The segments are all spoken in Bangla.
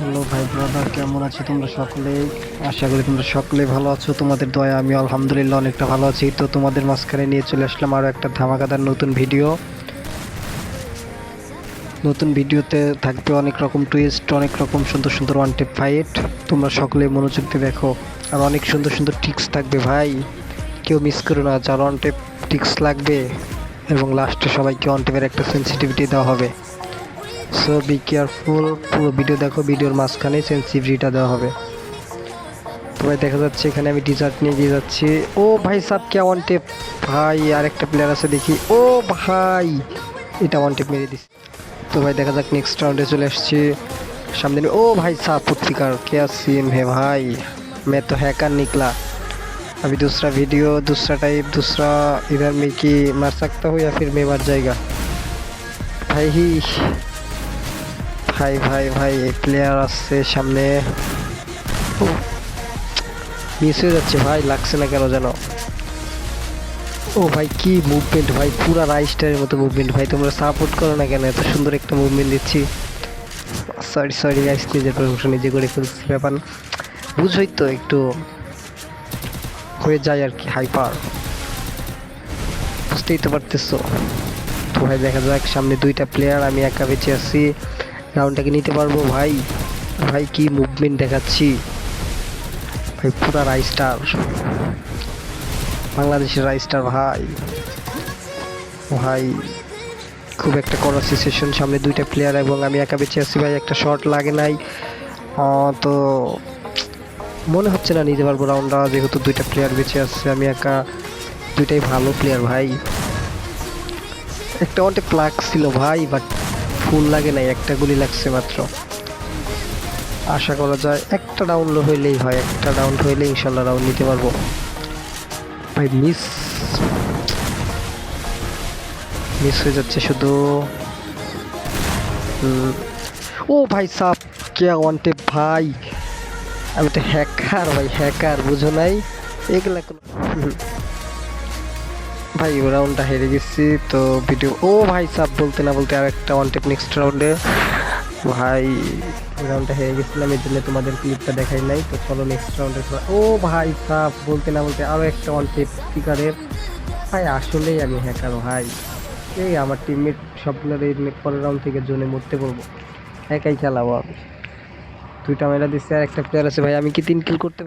হ্যালো ভাই ব্রাদার, কেমন আছো তোমরা সকলেই আশা করি তোমরা সকলে ভালো আছো। তোমাদের দয়া, আমি আলহামদুলিল্লাহ অনেকটা ভালো আছি। তো তোমাদের মাঝখানে নিয়ে চলে আসলাম আরও একটা ধামাকাদার নতুন ভিডিও। নতুন ভিডিওতে থাকবে অনেক রকম টুইস্ট অনেক রকম সুন্দর সুন্দর ওয়ান টেপ ফাইট তোমরা সকলে মনোযোগ দিয়ে দেখো। আর অনেক সুন্দর সুন্দর টিক্স থাকবে ভাই। কেউ মিস করো না, যার ওয়ান টেপ টিক্স লাগবে, এবং লাস্টে সবাইকে ওয়ান টেপের একটা সেন্সিটিভিটি দেওয়া হবে। সো বি কেয়ারফুল পুরো ভিডিও দেখো ভিডিওর মাঝখানে সেন্সিটিভিটিটা দেওয়া হবে তো ভাই দেখা যাচ্ছে এখানে আমি ডিজার্ট নিয়ে গিয়ে যাচ্ছি ও ভাই সাব কে ওয়ান টেপ ভাই আরেকটা প্লেয়ার আছে দেখি ও ভাই এটা ওয়ান টেপ মেরে দিস তো ভাই দেখা যাক নেক্সট রাউন্ডে চলে আসছি सामने में ओ भाई साहब पुत्रिकार क्या सीन है भाई मैं तो हैकर निकला अभी दूसरा वीडियो दूसरा टाइप दूसरा इधर में कि मार सकता हूँ या फिर मैं मर जाएगा भाई ही ভাই ভাই ভাই, এই প্লেয়ার আসছে সামনে। মিস হয়ে যাচ্ছে ভাই, লাগছে না কেন যেন? ও ভাই, কি মুভমেন্ট ভাই, পুরা রাইস্টারের মতো মুভমেন্ট ভাই, তোমরা সাপোর্ট করো না কেন? এত সুন্দর একটা মুভমেন্ট দিচ্ছি। সরি সরি গাইস নিজের প্রশংসা নিজে করে ফেলছি ব্যাপার। বুঝোই তো একটু হয়ে যায় আর কি হাইপার বুঝতেই তো পারতেছো। তো ভাই, দেখা যাক, সামনে দুইটা প্লেয়ার আমি একা বেঁচে আছি। রাউন্ডটাকে নিতে পারব, ভাই। ভাই, কি মুভমেন্ট দেখাচ্ছি। ভাই, পুরা রাইস্টার বাংলাদেশের রাইস্টার ভাই। ভাই, খুব একটা কড়া সিচুয়েশন সামনে দুইটা প্লেয়ার এবং আমি একা বেঁচে আছি, ভাই। একটা শট লাগে নাই। তো মনে হচ্ছে না নিতে পারব রাউন্ডটা যেহেতু দুইটা প্লেয়ার বেঁচে আসছে আমি একা দুইটাই ভালো প্লেয়ার ভাই। একটা অনেক প্লাগ ছিল, ভাই বাট ফুল লাগে নাই, একটা গুলি লাগছে মাত্র আশা করা যায় একটা ডাউন হইলেই হয়, একটা ডাউন হইলে ইনশাল্লাহ রাউন্ড নিতে পারব ভাই মিস মিস হয়ে যাচ্ছে শুধু। ও ভাই, সাপ, কে ওয়ান্টে ভাই আমি তো হ্যাকার ভাই হ্যাকার বুঝো নাই এগুলা। ভাই রাউন্ডটা হেরে গেছি, তো ভিডিও ও ভাই সাপ বলতে না বলতে আর একটা ওয়ান টেপ নেক্সট রাউন্ডে ভাই রাউন্ডটা হেরে গেছিলাম, এই জন্য তোমাদের ক্লিপটা দেখাই নাই, তো চলো নেক্সট রাউন্ডে ও ভাই সাপ বলতে না বলতে আরও একটা ওয়ান টেপ স্পিকারের ভাই, আসলেই আমি হ্যাকার ভাই। এই আমার টিমমেট সবগুলোর এই পরের রাউন্ড থেকে জোনে মরতে বলব। একাই খেলাবো আমি। দুইটা মেলা দিচ্ছে আর একটা প্লেয়ার আছে, ভাই, আমি কি তিন কিল করতে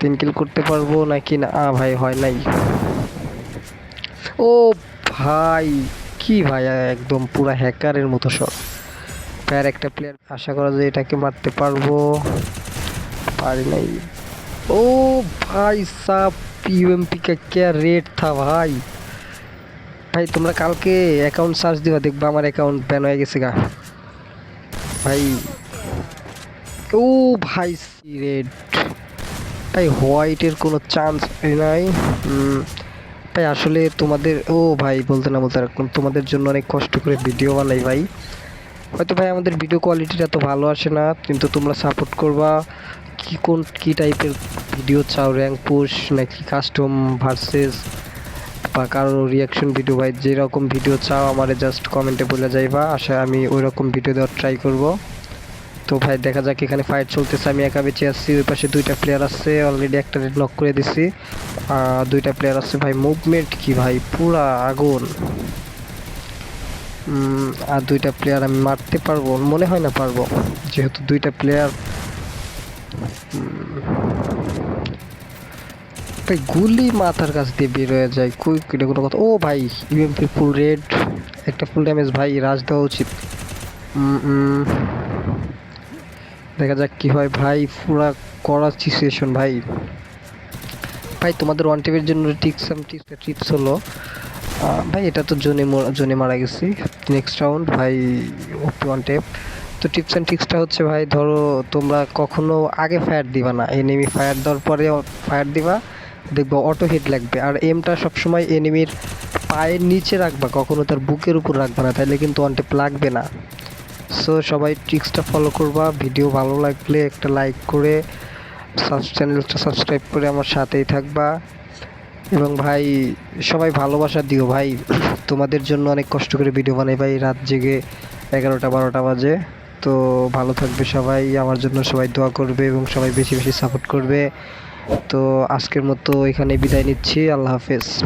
তিন কিল করতে পারব নাকি না? ভাই, হয় নাই। ও ভাই, কি ভাই, একদম পুরো হ্যাকারের মতো শট প্যার একটা প্লেয়ার আশা করা যায় এটাকে মারতে পারব। পারি নাই। ও ভাই, সাপ ইউএমপি কা কে রেট থা ভাই। ভাই, তোমরা কালকে অ্যাকাউন্ট সার্চ দিবা, দেখবা আমার অ্যাকাউন্ট ব্যান হয়ে গেছে গা। ভাই, ও ভাই, রেড। ভাই হোয়াইটের কোনো চান্স নাই। ভাই, আসলে তোমাদের, ও ভাই, বলতে না বলতে এরকম তোমাদের জন্য অনেক কষ্ট করে ভিডিও বানাই ভাই। হয়তো ভাই, আমাদের ভিডিও কোয়ালিটিটা তো ভালো আসে না, কিন্তু তোমরা সাপোর্ট করবা। কি কোন, কি টাইপের ভিডিও চাও? র্যাঙ্ক পুশ নাকি কাস্টম ভার্সেস বা কারও রিয়াকশন ভিডিও ভাই? যেরকম ভিডিও চাও, আমারে জাস্ট কমেন্টে বলে যাইবা। আশা আমি ওই রকম ভিডিও দেওয়ার ট্রাই করব। তো ভাই দেখা যাক এখানে ফাইট চলতেছে। আমি একা বেঁচে আসছি ওই পাশে দুইটা প্লেয়ার আছে অলরেডি একটা রেড লক করে দিছি। আহ, দুইটা প্লেয়ার আছে ভাই মুভমেন্ট কি ভাই পুরা আগুন। আর দুইটা প্লেয়ার আমি মারতে পারব মনে হয় না পারব। যেহেতু দুইটা প্লেয়ার ভাই গুলি মাথার কাছ দিয়ে বের হয়ে যায় কই এটা কোনো কথা? ও ভাই ইউএমপি ফুল রেড একটা ফুল ড্যামেজ ভাই রাজ দেওয়া উচিত। দেখা যাক কি হয়। ভাই, পুরা করা সিচুয়েশন ভাই। ভাই, তোমাদের ওয়ান টিপের জন্য টিপস টিপস টিপস হলো ভাই, এটা তো জোনে জোনে মারা গেছি। নেক্সট রাউন্ড ভাই ওপি ওয়ান টেপ তো টিপস অ্যান্ড ট্রিক্সটা হচ্ছে, ভাই, ধরো তোমরা কখনো আগে ফায়ার দিবা না। এনিমি ফায়ার দেওয়ার পরে ফায়ার দিবা, দেখব অটো হিট লাগবে। আর এমটা সবসময় এনিমির পায়ের নিচে রাখবা, কখনো তার বুকের উপর রাখবা না। তাহলে কিন্তু ওয়ান টেপ লাগবে না। সো সবাই ট্রিক্সটা ফলো করবা। ভিডিও ভালো লাগলে একটা লাইক করে চ্যানেলটা সাবস্ক্রাইব করে আমার সাথেই থাকবা। এবং ভাই, সবাই ভালোবাসা দিও ভাই। তোমাদের জন্য অনেক কষ্ট করে ভিডিও বানাই ভাই, রাত জেগে এগারোটা, বারোটা বাজে। তো ভালো থাকবে সবাই, আমার জন্য সবাই দোয়া করবে এবং সবাই বেশি বেশি সাপোর্ট করবে। তো আজকের মতো এখানে বিদায় নিচ্ছি, আল্লাহ হাফেজ।